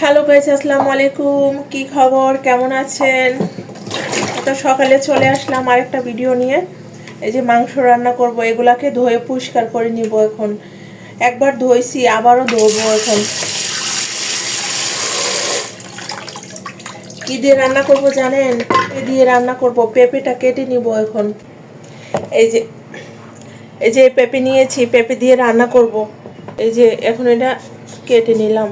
Hello guys আসসালামু আলাইকুম। কি খবর? কেমন আছেন? তো সকালে চলে আসলাম আরেকটা ভিডিও নিয়ে। এই যে মাংস রান্না করব, এগুলাকে ধুয়ে পরিষ্কার করে নিব এখন। একবার ধুইছি আবারও ধোবো এখন। কি দিয়ে রান্না করব জানেন? পেঁপে দিয়ে রান্না করব? পেঁপেটা কেটে নিব এখন। এই যে এই যে পেঁপে নিয়েছি, পেঁপে দিয়ে রান্না করব। এই যে, এখন এটা কেটে নিলাম।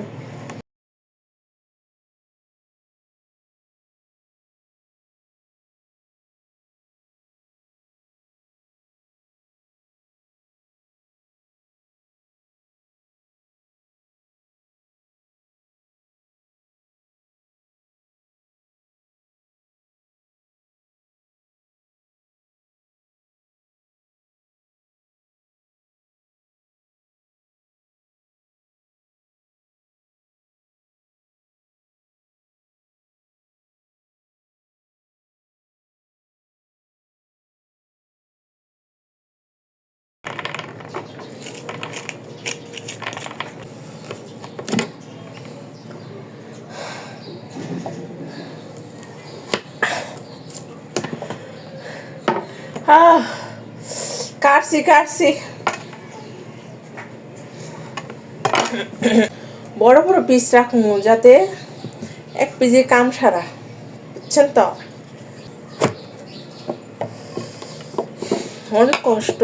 কাটছি কাটছি। বড় বড় পিস রাখব যাতে এক পিসে কাম সারা, বুঝছেন তো? অনেক কষ্ট।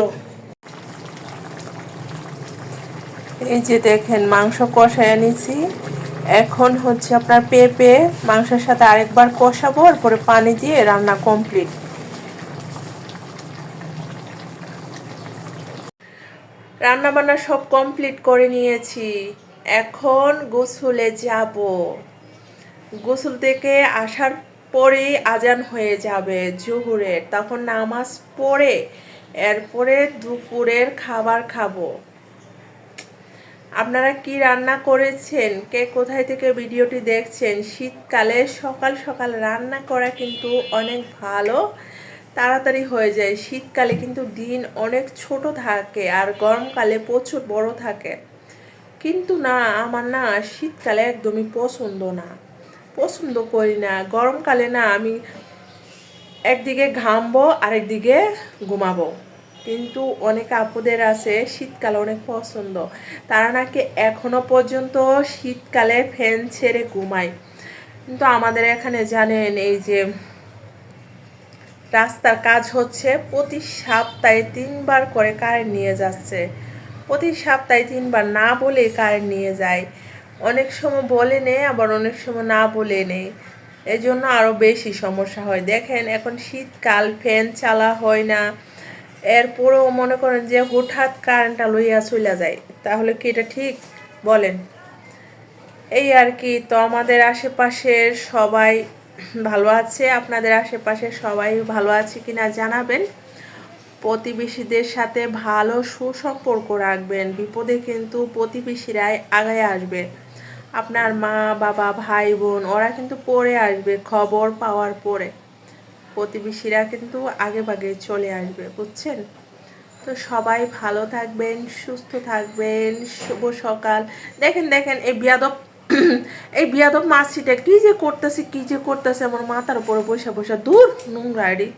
এই যে দেখেন, মাংস কষায় নিছি এখন হচ্ছে আপনার পেঁপে, মাংসের সাথে আরেকবার কষাবো, এরপরে পানি দিয়ে রান্না কমপ্লিট রান্না বান্না সব কমপ্লিট করে নিয়েছি। এখন গোসলে যাব। গোসল থেকে আসার পরেই আজান হয়ে যাবে জোহরের। তখন নামাজ পড়ে এরপরে দুপুরের খাবার খাব। আপনারা কি রান্না করেছেন? কে কোথায় থেকে ভিডিওটি দেখছেন? শীতকালে সকাল সকাল রান্না করা কিন্তু অনেক ভালো। তাড়াতাড়ি হয়ে যায়। শীতকালে কিন্তু দিন অনেক ছোট থাকে আর গরমকালে প্রচুর বড় থাকে। কিন্তু না, আমার না শীতকালে একদমই পছন্দ না। পছন্দ করি না। গরমকালে না আমি একদিকে ঘামবো, আরেকদিকে ঘুমাবো। কিন্তু অনেক আপুদের আছে, শীতকাল অনেক পছন্দ। তারা নাকি এখনও পর্যন্ত শীতকালে ফ্যান ছেড়ে ঘুমায়। কিন্তু আমাদের এখানে জানেন, এই যে রাস্তার কাজ হচ্ছে প্রতি সপ্তাহে তিনবার করে কারেন্ট নিয়ে যাচ্ছে। প্রতি সপ্তাহে তিনবার না বলে কারেন্ট নিয়ে যায়। অনেক সময় বলে নেই আবার অনেক সময় না বলে নেই এই জন্য আরও বেশি সমস্যা হয়। দেখেন, এখন শীতকাল ফ্যান চালা হয় না। এরপরেও মনে করেন যে হঠাৎ কারেন্টটা লইয়া চলে যায়। তাহলে কি এটা ঠিক? বলেন। এই আর কি, তো আমাদের আশেপাশের সবাই ভালো আছে? আপনাদের আশেপাশে সবাই ভালো আছে কিনা জানাবেন। প্রতিবেশীদের সাথে ভালো সুসম্পর্ক রাখবেন। বিপদে কিন্তু প্রতিবেশীরাই আগায় আসবে। আপনার মা, বাবা, ভাই, বোন, ওরা কিন্তু পরে আসবে খবর পাওয়ার পরে। প্রতিবেশীরা কিন্তু আগে ভাগে চলে আসবে, বুঝছেন? তো সবাই ভালো থাকবেন, সুস্থ থাকবেন, শুভ সকাল। দেখেন দেখেন, এই বিয়াদব এই বিয়াদব মাছিটা কি যে করতেছে, কি যে করতেছে, আমার মাথার উপরে বসে বসে দূর নোংরা আইডি